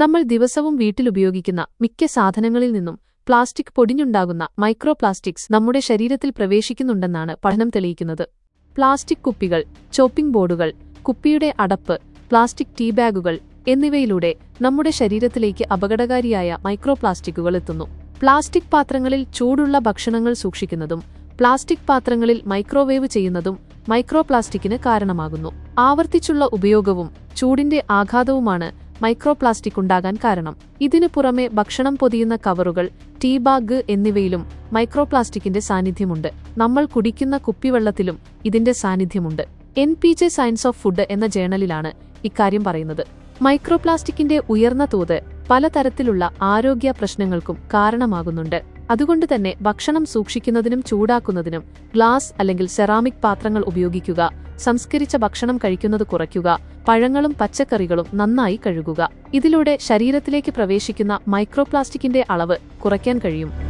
നമ്മൾ ദിവസവും വീട്ടിലുപയോഗിക്കുന്ന മിക്ക സാധനങ്ങളിൽ നിന്നും പ്ലാസ്റ്റിക് പൊടിഞ്ഞുണ്ടാകുന്ന മൈക്രോ പ്ലാസ്റ്റിക്സ് നമ്മുടെ ശരീരത്തിൽ പ്രവേശിക്കുന്നുണ്ടെന്നാണ് പഠനം തെളിയിക്കുന്നത്. പ്ലാസ്റ്റിക് കുപ്പികൾ ചോപ്പിംഗ് ബോർഡുകൾ കുപ്പിയുടെ അടപ്പ് പ്ലാസ്റ്റിക് ടീ ബാഗുകൾ എന്നിവയിലൂടെ നമ്മുടെ ശരീരത്തിലേക്ക് അപകടകാരിയായ മൈക്രോ പ്ലാസ്റ്റിക്കുകൾ എത്തുന്നു. പ്ലാസ്റ്റിക് പാത്രങ്ങളിൽ ചൂടുള്ള ഭക്ഷണങ്ങൾ സൂക്ഷിക്കുന്നതും പ്ലാസ്റ്റിക് പാത്രങ്ങളിൽ മൈക്രോവേവ് ചെയ്യുന്നതും മൈക്രോപ്ലാസ്റ്റിക്കിന് കാരണമാകുന്നു. ആവർത്തിച്ചുള്ള ഉപയോഗവും ചൂടിന്റെ ആഘാതവുമാണ് മൈക്രോപ്ലാസ്റ്റിക് ഉണ്ടാകാൻ കാരണം. ഇതിനു പുറമെ ഭക്ഷണം പൊതിയുന്ന കവറുകൾ ടീ ബാഗ് എന്നിവയിലും മൈക്രോപ്ലാസ്റ്റിക്കിന്റെ സാന്നിധ്യമുണ്ട്. നമ്മൾ കുടിക്കുന്ന കുപ്പിവെള്ളത്തിലും ഇതിന്റെ സാന്നിധ്യമുണ്ട്. N P J science of food എന്ന ജേണലിലാണ് ഇക്കാര്യം പറയുന്നത്. മൈക്രോപ്ലാസ്റ്റിക്കിന്റെ ഉയർന്ന തോത് പലതരത്തിലുള്ള ആരോഗ്യ പ്രശ്നങ്ങൾക്കും കാരണമാകുന്നുണ്ട്. അതുകൊണ്ട് തന്നെ ഭക്ഷണം സൂക്ഷിക്കുന്നതിനും ചൂടാക്കുന്നതിനും ഗ്ലാസ് അല്ലെങ്കിൽ സെറാമിക് പാത്രങ്ങൾ ഉപയോഗിക്കുക സംസ്കരിച്ച ഭക്ഷണം കഴിക്കുന്നത് കുറയ്ക്കുക പഴങ്ങളും പച്ചക്കറികളും നന്നായി കഴുകുക. ഇതിലൂടെ ശരീരത്തിലേക്ക് പ്രവേശിക്കുന്ന മൈക്രോപ്ലാസ്റ്റിക്കിന്റെ അളവ് കുറയ്ക്കാൻ കഴിയും.